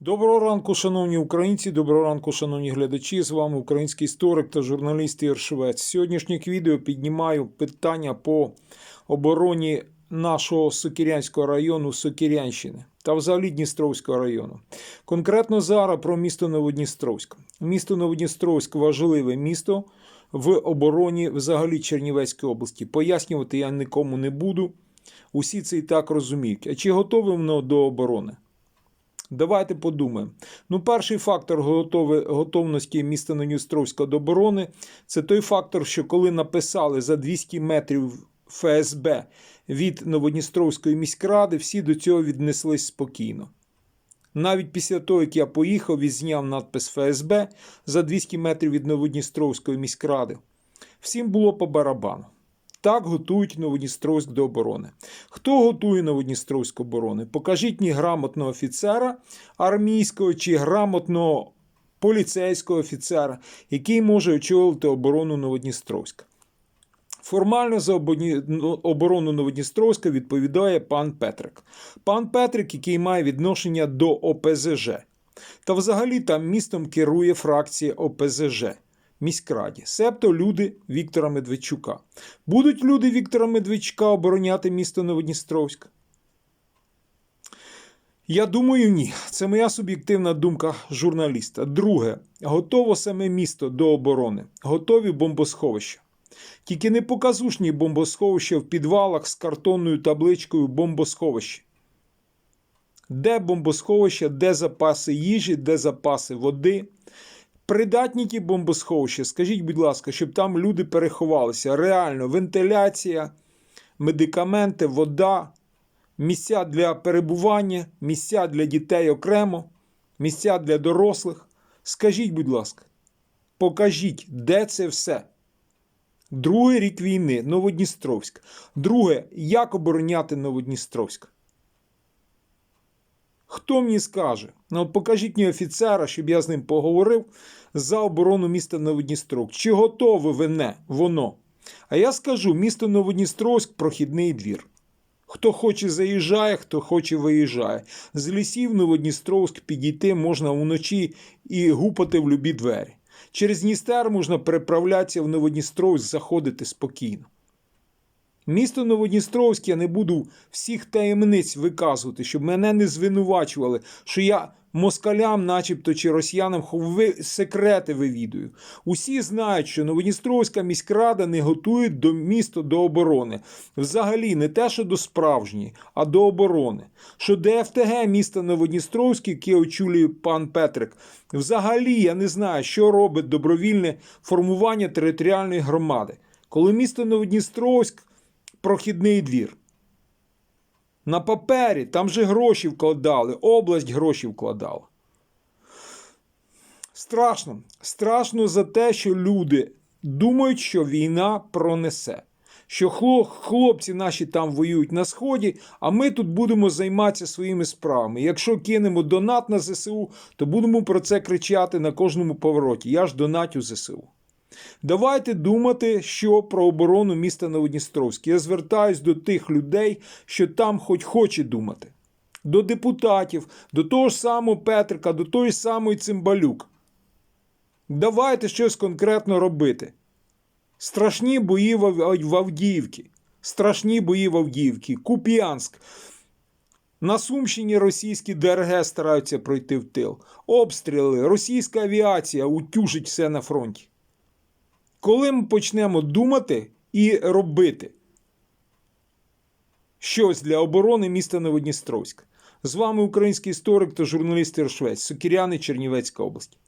Доброго ранку, шановні українці, доброго ранку, шановні глядачі. З вами український історик та журналіст Ігор Швець. З Сьогоднішніх відео піднімаю питання по обороні нашого Сокирянського району Сокирянщини та взагалі Дністровського району. Конкретно зараз про місто Новодністровськ. Місто Новодністровськ важливе місто в обороні взагалі Чернівецької області. Пояснювати я нікому не буду. Усі це і так розуміють. А чи готове воно до оборони? Давайте подумаємо. Ну, перший фактор готове, готовності міста Новодністровська до оборони це той фактор, що коли написали за 200 метрів ФСБ від Новодністровської міськради, всі до цього віднеслись спокійно. Навіть після того, як я поїхав і зняв надпис ФСБ за 200 метрів від Новодністровської міськради, всім було по барабану. Так готують Новодністровськ до оборони. Хто готує Новодністровську оборони? Покажіть мені грамотного офіцера армійського чи грамотного поліцейського офіцера, який може очолити оборону Новодністровська. Формально за ну, оборону Новодністровська відповідає пан Петрик. Пан Петрик, який має відношення до ОПЗЖ. Та взагалі там містом керує фракція ОПЗЖ міськраді, себто люди Віктора Медведчука. Будуть люди Віктора Медведчука обороняти місто Новодністровськ? Я думаю, ні. Це моя суб'єктивна думка журналіста. Друге, готово саме місто до оборони, готові бомбосховища. Тільки не показушні бомбосховища в підвалах з картонною табличкою бомбосховище. Де бомбосховища, де запаси їжі, де запаси води. Придатні бомбосховища, скажіть, будь ласка, щоб там люди переховалися. Реально, вентиляція, медикаменти, вода, місця для перебування, місця для дітей окремо, місця для дорослих. Скажіть, будь ласка, покажіть, де це все. Другий рік війни Новодністровськ. Друге, як обороняти Новодністровськ? Хто мені скаже? Ну, покажіть мені офіцера, щоб я з ним поговорив за оборону міста Новодністровськ. Чи готове вине воно? А я скажу: місто Новодністровськ прохідний двір. Хто хоче заїжджає, хто хоче виїжджає. З лісів Новодністровськ підійти можна вночі і гупати в любі двері. Через Дністер можна переправлятися в Новодністровськ, заходити спокійно. Місто Новодністровськ я не буду всіх таємниць виказувати, щоб мене не звинувачували, що я москалям, начебто, чи росіянам секрети вивідую. Усі знають, що Новодністровська міськрада не готує до міста до оборони. Взагалі, не те, що до справжньої, а до оборони. Що ДФТГ міста Новодністровське, яке очолює пан Петрик, взагалі я не знаю, що робить добровільне формування територіальної громади. Коли місто Новодністровськ прохідний двір. На папері там же гроші вкладали, область гроші вкладала. Страшно. Страшно за те, що люди думають, що війна пронесе. Що хлопці наші там воюють на сході, а ми тут будемо займатися своїми справами. Якщо кинемо донат на ЗСУ, то будемо про це кричати на кожному повороті. Я ж донатю ЗСУ. Давайте думати, що про оборону міста Новодністровське. Я звертаюсь до тих людей, що там хоч хоче думати. До депутатів, до того ж самого Петрика, до тої самої Цимбалюк. Давайте щось конкретно робити. Страшні бої в Авдіївці. Страшні бої в Авдіївці. Куп'янськ. На Сумщині російські ДРГ стараються пройти в тил. Обстріли, російська авіація утюжить все на фронті. Коли ми почнемо думати і робити щось для оборони міста Новодністровська? З вами український історик та журналіст Іршвець, Сокіряни, Чернівецька область.